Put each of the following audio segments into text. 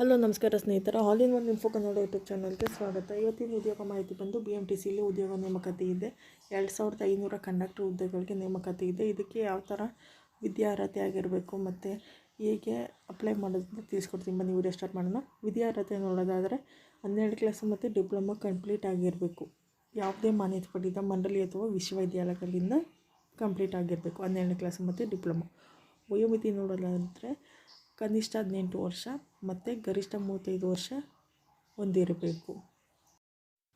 Hello, ನಮಸ್ಕಾರ ಸ್ನೇಹಿತರ. All in one info Kannada YouTube ಚಾನಲ್ಗೆ ಸ್ವಾಗತ. ಇವತ್ತಿನ ಉದ್ಯೋಗ ಮಾಹಿತಿ ಬಂದು ಬಿ ಎಂ ಟಿ ಸಿಲಿ ಉದ್ಯೋಗ ನೇಮಕಾತಿ ಇದೆ. ಎರಡು ಸಾವಿರದ ಐನೂರ ಕಂಡಕ್ಟರ್ ಹುದ್ದೆಗಳಿಗೆ ನೇಮಕಾತಿ ಇದೆ. ಇದಕ್ಕೆ ಯಾವ ಥರ ವಿದ್ಯಾರ್ಹತೆ ಆಗಿರಬೇಕು ಮತ್ತು ಹೇಗೆ ಅಪ್ಲೈ ಮಾಡೋದನ್ನ ತಿಳಿಸ್ಕೊಡ್ತೀನಿ. ಬನ್ನಿ ವಿಡಿಯೋ ಸ್ಟಾರ್ಟ್ ಮಾಡೋಣ. ವಿದ್ಯಾರ್ಹತೆ ನೋಡೋದಾದರೆ ಹನ್ನೆರಡು ಕ್ಲಾಸು ಮತ್ತು ಡಿಪ್ಲೊಮಾ ಕಂಪ್ಲೀಟ್ ಆಗಿರಬೇಕು. ಯಾವುದೇ ಮಾನ್ಯತೆ ಪಡೆದ ಮಂಡಳಿ ಅಥವಾ ವಿಶ್ವವಿದ್ಯಾಲಯಗಳಿಂದ ಕಂಪ್ಲೀಟ್ ಆಗಿರಬೇಕು. ಹನ್ನೆರಡನೇ ಕ್ಲಾಸು ಮತ್ತು ಡಿಪ್ಲೊಮಾ ವಯೋಮಿತಿ ನೋಡೋದಾದರೆ ಕನಿಷ್ಠ ಹದಿನೆಂಟು ವರ್ಷ ಮತ್ತು ಗರಿಷ್ಠ ಮೂವತ್ತೈದು ವರ್ಷ ಹೊಂದಿರಬೇಕು.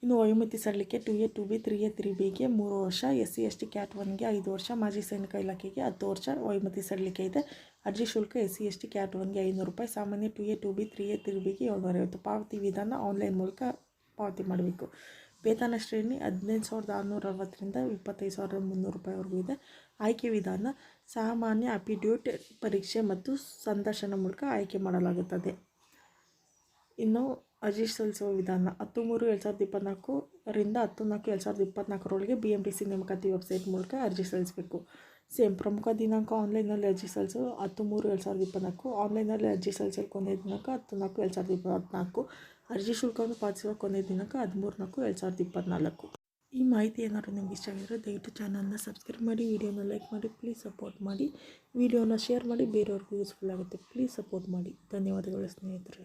ಇನ್ನು ವಯೋಮಿತಿ ಸರಳಿಕೆ two A two B three A three ಬಿಗೆ ಮೂರು ವರ್ಷ S C S T cat ಒನ್ಗೆ ಐದು ವರ್ಷ, ಮಾಜಿ ಸೈನಿಕ ಇಲಾಖೆಗೆ ಹತ್ತು ವರ್ಷ, ವಯೋಮಿತಿ ಸರಳಿಕೆ ಇದೆ. ಅರ್ಜಿ ಶುಲ್ಕ S C S T cat ಒನ್ಗೆ ಐನೂರು ರೂಪಾಯಿ, ಸಾಮಾನ್ಯ two A two B three A three ಬಿಗೆ ಏಳ್ನೂರ ಐವತ್ತು ಪಾವತಿ ವಿಧಾನ ಆನ್ಲೈನ್ ಮೂಲಕ ಪಾವತಿ ಮಾಡಬೇಕು. ವೇತನ ಶ್ರೇಣಿ ಹದಿನೈದು ಸಾವಿರದ ಆರುನೂರ ಅರವತ್ತರಿಂದ ಇಪ್ಪತ್ತೈದು ಸಾವಿರದ ಮುನ್ನೂರು ರೂಪಾಯಿವರೆಗೂ ಇದೆ. ಆಯ್ಕೆ ವಿಧಾನ, ಸಾಮಾನ್ಯ ಅಪಿಡ್ಯೂಟ್ ಪರೀಕ್ಷೆ ಮತ್ತು ಸಂದರ್ಶನ ಮೂಲಕ ಆಯ್ಕೆ ಮಾಡಲಾಗುತ್ತದೆ. ಇನ್ನು ಅರ್ಜಿ ಸಲ್ಲಿಸುವ ವಿಧಾನ ಹತ್ತು ಮೂರು ಎರಡು ಸಾವಿರದ ಇಪ್ಪತ್ನಾಲ್ಕರಿಂದ ಹತ್ತು ನಾಲ್ಕು ಎರಡು ಸಾವಿರದ ಇಪ್ಪತ್ನಾಲ್ಕರೊಳಗೆ ಬಿ ಎಂ ಟಿ ಸಿ ನೇಮಕಾತಿ ವೆಬ್ಸೈಟ್ ಮೂಲಕ ಅರ್ಜಿ ಸಲ್ಲಿಸಬೇಕು. ಸೇಮ್, ಪ್ರಮುಖ ದಿನಾಂಕ ಆನ್ಲೈನಲ್ಲಿ ಅರ್ಜಿ ಸಲ್ಲಿಸಲು ಹತ್ತು ಮೂರು ಎರಡು ಸಾವಿರದ ಇಪ್ಪತ್ನಾಲ್ಕು ಆನ್ಲೈನಲ್ಲಿ ಅರ್ಜಿ ಸಲ್ಲಿಸಲು ಕೊನೆಯ ದಿನಾಂಕ ಹತ್ತು ನಾಲ್ಕು ಎರಡು ಸಾವಿರದ ಇಪ್ಪತ್ನಾಲ್ಕು. ಅರ್ಜಿ ಶುಲ್ಕವನ್ನು ಪಾವತಿಸುವ ಕೊನೆಯ ದಿನಾಂಕ ಹದಿಮೂರು ನಾಲ್ಕು ಎರಡು ಸಾವಿರದ ಇಪ್ಪತ್ನಾಲ್ಕು. ಈ ಮಾಹಿತಿ ಏನಾದರೂ ನಿಮ್ಗೆ ಇಷ್ಟ ಆಗಿದ್ರೆ ದಯವಿಟ್ಟು ಚಾನಲ್ನ ಸಬ್ಸ್ಕ್ರೈಬ್ ಮಾಡಿ, ವಿಡಿಯೋನ ಲೈಕ್ ಮಾಡಿ ಪ್ಲೀಸ್ ಸಪೋರ್ಟ್ ಮಾಡಿ. ವಿಡಿಯೋನ ಶೇರ್ ಮಾಡಿ, ಬೇರೆಯವ್ರಿಗೂ ಯೂಸ್ಫುಲ್ ಆಗುತ್ತೆ. ಪ್ಲೀಸ್ ಸಪೋರ್ಟ್ ಮಾಡಿ. ಧನ್ಯವಾದಗಳು ಸ್ನೇಹಿತರೆ.